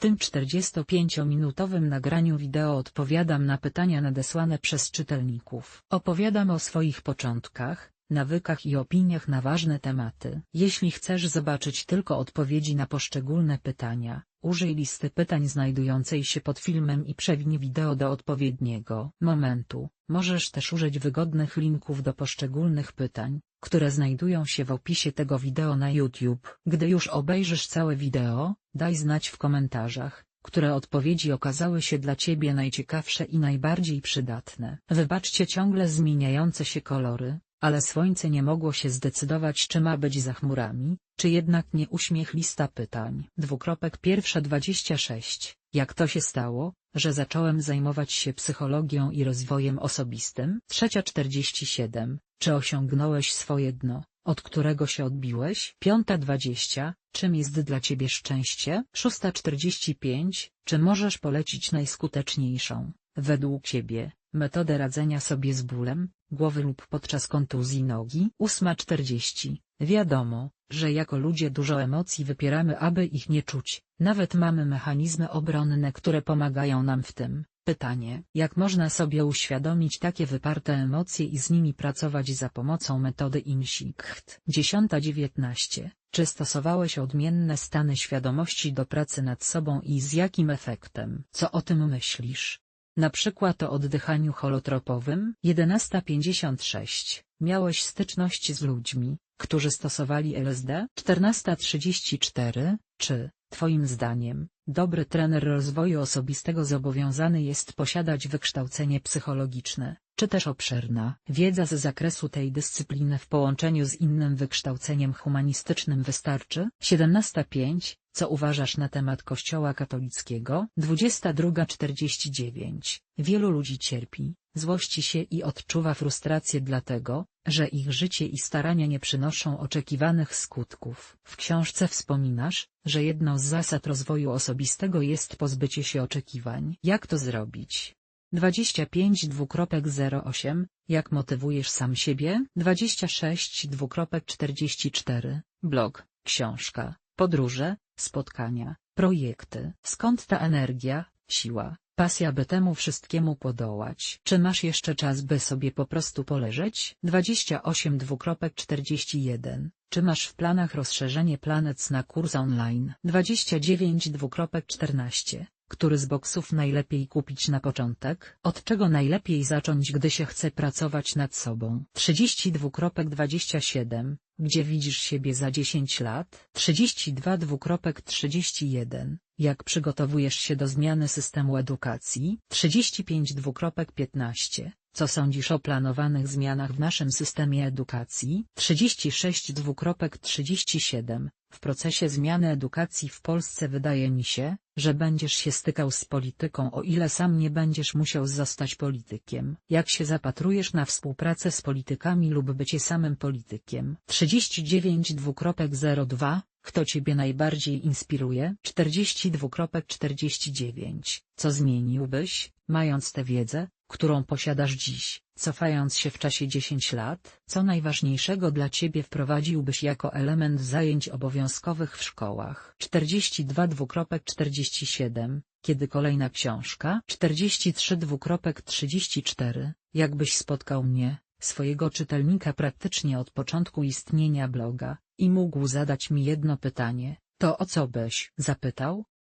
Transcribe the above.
tym 45-minutowym nagraniu wideo odpowiadam na pytania nadesłane przez czytelników. Opowiadam o swoich początkach, nawykach i opiniach na ważne tematy. Jeśli chcesz zobaczyć tylko odpowiedzi na poszczególne pytania, użyj listy pytań znajdującej się pod filmem i przewiń wideo do odpowiedniego momentu. Możesz też użyć wygodnych linków do poszczególnych pytań, które znajdują się w opisie tego wideo na YouTube. Gdy już obejrzysz całe wideo, daj znać w komentarzach, które odpowiedzi okazały się dla Ciebie najciekawsze i najbardziej przydatne. Wybaczcie ciągle zmieniające się kolory, ale słońce nie mogło się zdecydować czy ma być za chmurami, czy jednak nie uśmiech lista pytań. Dwukropek pierwsza 26. Jak to się stało, że zacząłem zajmować się psychologią i rozwojem osobistym? Trzecia 47. Czy osiągnąłeś swoje dno, od którego się odbiłeś? Piąta 20. Czym jest dla ciebie szczęście? Szósta 45. Czy możesz polecić najskuteczniejszą, według ciebie, metodę radzenia sobie z bólem, głowy lub podczas kontuzji nogi? Ósma 40. Wiadomo, że jako ludzie dużo emocji wypieramy aby ich nie czuć, nawet mamy mechanizmy obronne które pomagają nam w tym. Pytanie, jak można sobie uświadomić takie wyparte emocje i z nimi pracować za pomocą metody IMSIKT? 10-19. Czy stosowałeś odmienne stany świadomości do pracy nad sobą i z jakim efektem? Co o tym myślisz? Na przykład o oddychaniu holotropowym? 11.56. Miałeś styczność z ludźmi, którzy stosowali LSD? 14.34. Czy, Twoim zdaniem, dobry trener rozwoju osobistego zobowiązany jest posiadać wykształcenie psychologiczne, czy też obszerna wiedza z zakresu tej dyscypliny w połączeniu z innym wykształceniem humanistycznym wystarczy? 17.5. Co uważasz na temat Kościoła katolickiego? 22.49. Wielu ludzi cierpi, złości się i odczuwa frustrację dlatego, że ich życie i starania nie przynoszą oczekiwanych skutków. W książce wspominasz, że jedną z zasad rozwoju osobistego jest pozbycie się oczekiwań. Jak to zrobić? 25.08 Jak motywujesz sam siebie? 26.44 Blog, książka, podróże, spotkania, projekty. Skąd ta energia, siła, pasja by temu wszystkiemu podołać? Czy masz jeszcze czas by sobie po prostu poleżeć? 28.41 Czy masz w planach rozszerzenie planet na kurs online? 29.14 który z boksów najlepiej kupić na początek? Od czego najlepiej zacząć gdy się chce pracować nad sobą? 32.27 Gdzie widzisz siebie za 10 lat? 32.31 Jak przygotowujesz się do zmiany systemu edukacji? 35.15 co sądzisz o planowanych zmianach w naszym systemie edukacji? 36.37 W procesie zmiany edukacji w Polsce wydaje mi się, że będziesz się stykał z polityką o ile sam nie będziesz musiał zostać politykiem. Jak się zapatrujesz na współpracę z politykami lub bycie samym politykiem? 39.02 Kto ciebie najbardziej inspiruje? 42.49 Co zmieniłbyś, mając tę wiedzę, którą posiadasz dziś, cofając się w czasie 10 lat? Co najważniejszego dla Ciebie wprowadziłbyś jako element zajęć obowiązkowych w szkołach? 42.47 Kiedy kolejna książka? 43.34 Jakbyś spotkał mnie, swojego czytelnika praktycznie od początku istnienia bloga, i mógł zadać mi jedno pytanie, to o co byś zapytał?